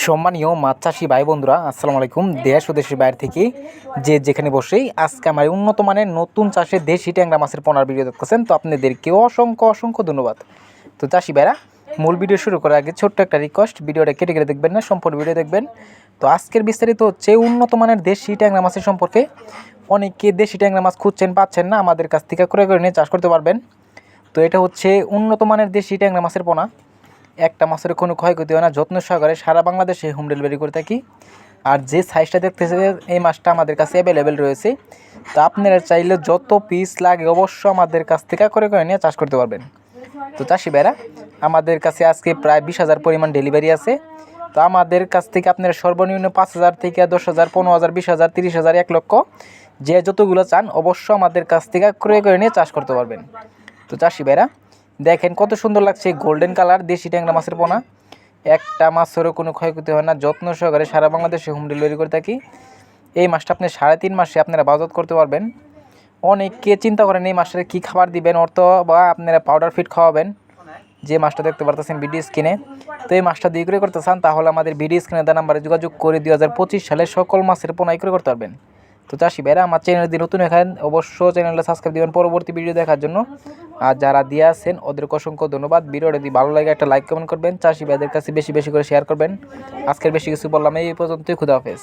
সম্মানীয় মাছ চাষি ভাই বন্ধুরা, আসসালামু আলাইকুম। দেশ ও দেশের বাইরে থেকে যে যেখানে বসেই আজকে আমার উন্নত মানের নতুন চাষে দেশি ট্যাংরা মাছের পোনার ভিডিও দেখতেছেন, তো আপনাদেরকে অসংখ্য অসংখ্য ধন্যবাদ। তো চাষি ভাইরা, মূল ভিডিও শুরু করার আগে ছোট্ট একটা রিকোয়েস্ট ভিডিওটা কেটে কেটে দেখবেন না, সম্পূর্ণ ভিডিও দেখবেন। তো আজকের বিস্তারিত হচ্ছে উন্নত মানের দেশি ট্যাংরা মাছের সম্পর্কে। অনেকে দেশি ট্যাংরা মাছ খুঁজছেন, পাচ্ছেন না, আমাদের কাছ থেকে ক্রয় করে নিয়ে চাষ করতে পারবেন। তো এটা হচ্ছে উন্নত মানের দেশি ট্যাংরা মাছের পোনা। একটা মাছের কোনো ক্ষয়ক্ষতি হয় না, যত্ন সহকারে সারা বাংলাদেশে হোম ডেলিভারি করে থাকি। আর যে সাইজটা দেখতেছে এই মাছটা আমাদের কাছে অ্যাভেলেবেল রয়েছে। তো আপনারা চাইলে যত পিস লাগে অবশ্য আমাদের কাছ থেকে করে করে নিয়ে চাষ করতে পারবেন। তো চাষি ভাইরা, আমাদের কাছে আজকে প্রায় বিশ হাজার পরিমাণ ডেলিভারি আছে। তো আমাদের কাছ থেকে আপনারা সর্বনিম্ন পাঁচ হাজার থেকে দশ হাজার, পনেরো হাজার, বিশ হাজার, তিরিশ হাজার, এক লক্ষ যে যতগুলো চান অবশ্য আমাদের কাছ থেকে ক্রয় করে নিয়ে চাষ করতে পারবেন। তো চাষি ভাইরা দেখেন কত সুন্দর লাগছে গোল্ডেন কালার দেশি ট্যাংরা মাছের পোনা। একটা মাছ মাছেরও কোনো ক্ষয়ক্ষতি হয় না, যত্ন সহকারে সারা বাংলাদেশে হোম ডেলিভারি করে থাকি। এই মাছটা আপনি সাড়ে তিন মাসে আপনারা বাজত করতে পারবেন। অনেকে চিন্তা করেন এই মাছটা কী খাবার দিবেন অর্থ বা আপনারা পাউডার ফিট খাওয়াবেন। যে মাছটা দেখতে পারতেছেন বিডি স্ক্রিনে তো এই মাছটা দিয়ে করে করতে চান, তাহলে আমাদের বিডি স্ক্রিনে দেওয়া নাম্বারে যোগাযোগ করে দুই হাজার পঁচিশ সালে সকল মাছের পোনাই করে করতে পারবেন। তো চাষি ভাইরা, আমার চ্যানেল দিয়ে নতুন এখানে অবশ্য চ্যানেলটা সাবস্ক্রাইব দিবেন। পরবর্তী ভিডিও দেখার জন্য আর যারা দিয়ে আছেন, ওদেরকে অসংখ্য ধন্যবাদ। ভিডিওটা যদি ভালো লাগে, একটা লাইক কমেন্ট করবেন। চাষি ভাইদের কাছে বেশি বেশি করে শেয়ার করবেন। আজকের বেশি কিছু বললাম, এই পর্যন্তই। খুদা হাফেজ।